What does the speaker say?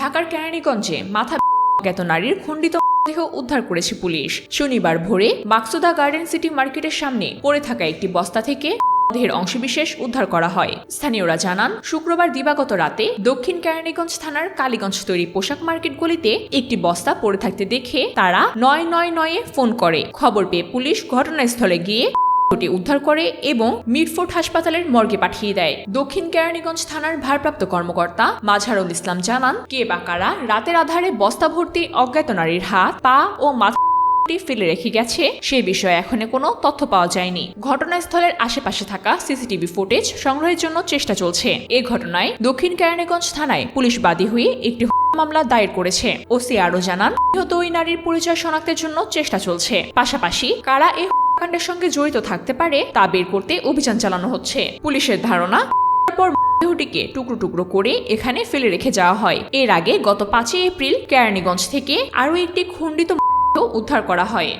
ঢাকার কেরানীগঞ্জে মাথা জ্ঞাত নারীর খণ্ডিত দেহ উদ্ধার করেছে পুলিশ। শনিবার ভোরে মাকসুদা গার্ডেন সিটি মার্কেটের সামনে পড়ে থাকা একটি বস্তা থেকে দেহের অংশবিশেষ উদ্ধার করা হয়। স্থানীয়রা জানান, শুক্রবার দিবাগত রাতে দক্ষিণ কেরানীগঞ্জ থানার কালীগঞ্জ তৈরি পোশাক মার্কেট গলিতে একটি বস্তা পড়ে থাকতে দেখে তারা নয় নয় নয়ে ফোন করে। খবর পেয়ে পুলিশ ঘটনাস্থলে গিয়ে উদ্ধার করে এবং মিটফোর্ড হাসপাতালের মর্গে পাঠিয়ে দেয়। দক্ষিণ কেরানীগঞ্জ থানার ভারপ্রাপ্ত কর্মকর্তা মাঝারুল ইসলাম জানান, কে বা কারা রাতের আধারে বস্তা ভর্তি অজ্ঞাত নারীর হাত, পা ও মাথা ফেলে রেখে গেছে, সে বিষয়ে এখনও কোনো তথ্য পাওয়া যায়নি। ঘটনাস্থলের আশেপাশে থাকা সিসিটিভি ফুটেজ সংগ্রহের জন্য চেষ্টা চলছে। এ ঘটনায় দক্ষিণ কেরানীগঞ্জ থানায় পুলিশ বাদী হয়ে একটি মামলা দায়ের করেছে। ওসি আরও জানান, নিহত ওই নারীর পরিচয় শনাক্তের জন্য চেষ্টা চলছে। পাশাপাশি কারা এই হত্যাকাণ্ডের সঙ্গে জড়িত থাকতে পারে, তা বের করতে অভিযান চালানো হচ্ছে। পুলিশের ধারণা দেহটিকে টুকরো টুকরো করে এখানে ফেলে রেখে যাওয়া হয়। এর আগে গত পাঁচই এপ্রিল কেরানীগঞ্জ থেকে আরও একটি খণ্ডিত উদ্ধার করা হয়।